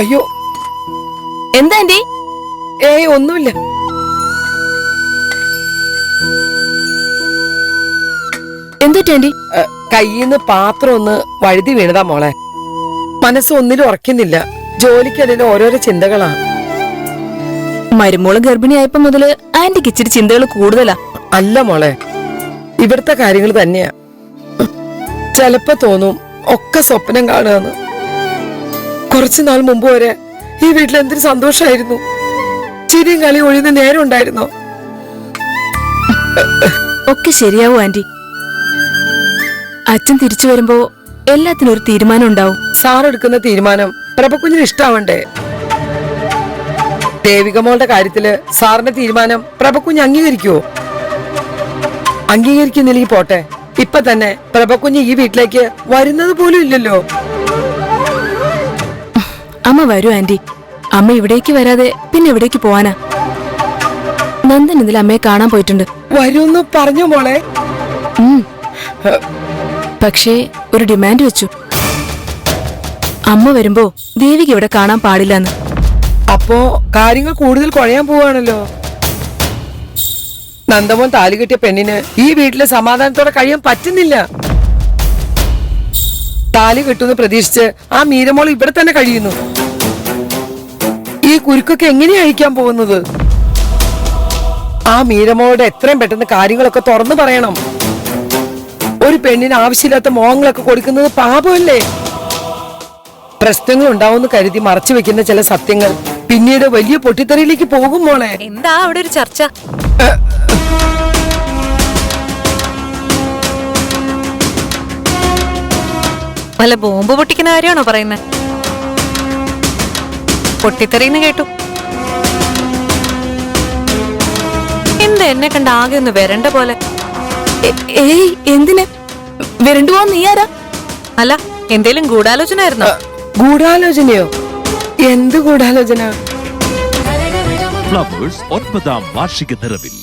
അയ്യോ. എന്താ ആന്റി? ഏയ് ഒന്നുമില്ല. എന്തുറ്റ ആന്റി? കയ്യിന്ന് പാത്രം ഒന്ന് വഴുതി വീണതാ മോളെ. മനസ്സ് ഒന്നിലും ഉറക്കുന്നില്ല ജോലിക്കതിന് ഓരോരോ ചിന്തകളാ. മരുമോൾ ഗർഭിണിയായപ്പോ മുതൽ ആന്റിക്ക് ഇച്ചിരി ചിന്തകൾ കൂടുതലാ. അല്ല മോളെ ഇവിടുത്തെ കാര്യങ്ങൾ തന്നെയാ. ചെലപ്പോ തോന്നും ഒക്കെ സ്വപ്നം കാണുകയെന്ന്. കുറച്ചു നാൾ മുമ്പ് വരെ ഈ വീട്ടിൽ എന്തൊരു സന്തോഷമായിരുന്നു ചിരിയും കളി ഒഴിയുന്ന നേരം ഉണ്ടായിരുന്നോ? ഒക്കെ ശരിയാവും ആന്റി. അച്ഛൻ തിരിച്ചു വരുമ്പോ എല്ലാത്തിനും ഒരു തീരുമാനം ഉണ്ടാവും. സാർ എടുക്കുന്ന തീരുമാനം പ്രഭക്കുഞ്ഞിന് ഇഷ്ടാവണ്ടേ? ദേവിക മോളുടെ കാര്യത്തിൽ സാറിന്റെ തീരുമാനം പ്രഭക്കുഞ്ഞ് അംഗീകരിക്കുവോ? അംഗീകരിക്കുന്നില്ലെങ്കിൽ പോട്ടെ. ഇപ്പൊ തന്നെ പ്രഭക്കുഞ്ഞ് ഈ വീട്ടിലേക്ക് വരുന്നത് പോലും ഇല്ലല്ലോ. അമ്മ വരൂ ആന്റി. അമ്മ ഇവിടേക്ക് വരാതെ പിന്നെ എവിടേക്ക് പോവാനാ? നന്ദൻ ഇതിൽ അമ്മയെ കാണാൻ പോയിട്ടുണ്ട്. വരൂന്ന് പറഞ്ഞു മോളെ. പക്ഷേ ഒരു ഡിമാൻഡ് വെച്ചു. അമ്മ വരുമ്പോ ദേവിക്ക് ഇവിടെ കാണാൻ പാടില്ലെന്ന്. അപ്പോ കാര്യങ്ങൾ കൂടുതൽ കുഴയാൻ പോവാണല്ലോ. നന്ദമോൻ താലി കെട്ടിയ പെണ്ണിന് ഈ വീട്ടിലെ സമാധാനത്തോടെ കഴിയാൻ പറ്റുന്നില്ല. താലി കെട്ടുമെന്ന് പ്രതീക്ഷിച്ച് ആ മീരമോൾ ഇവിടെ തന്നെ കഴിയുന്നു. ഈ കുരുക്കൊക്കെ എങ്ങനെയാ അഴിക്കാൻ പോകുന്നത്? ആ മീരമോളുടെ എത്രയും പെട്ടെന്ന് കാര്യങ്ങളൊക്കെ തുറന്നു പറയണം. ഒരു പെണ്ണിന് ആവശ്യമില്ലാത്ത മോഹങ്ങളൊക്കെ കൊടുക്കുന്നത് പാപമല്ലേ? പ്രശ്നങ്ങൾ ഉണ്ടാവുമെന്ന് കരുതി മറച്ചു വെക്കുന്ന ചില സത്യങ്ങൾ പിന്നീട് വലിയ പൊട്ടിത്തെറിയിലേക്ക് പോകും മോളെ. എന്താ അവിടെ ഒരു ചർച്ച? വല്ല ബോംബ് പൊട്ടിക്കുന്ന കാര്യമാണോ പറയുന്നത് പൊട്ടിത്തെറിന്ന് കേട്ടു. എന്ത് എന്നെ കണ്ട ആകെ ഒന്ന് വരണ്ട പോലെ? ഏയ് എന്തിന്? വരണ്ടു പോവാൻ നീ ആരാ? അല്ല എന്തേലും ഗൂഢാലോചന ആയിരുന്നോ ഗൂഢാലോചനയോ? എന്ത് ഗൂഢാലോചന? ഫ്ലവേഴ്സ് ഒൻപതാം വാർഷിക നിറവിൽ.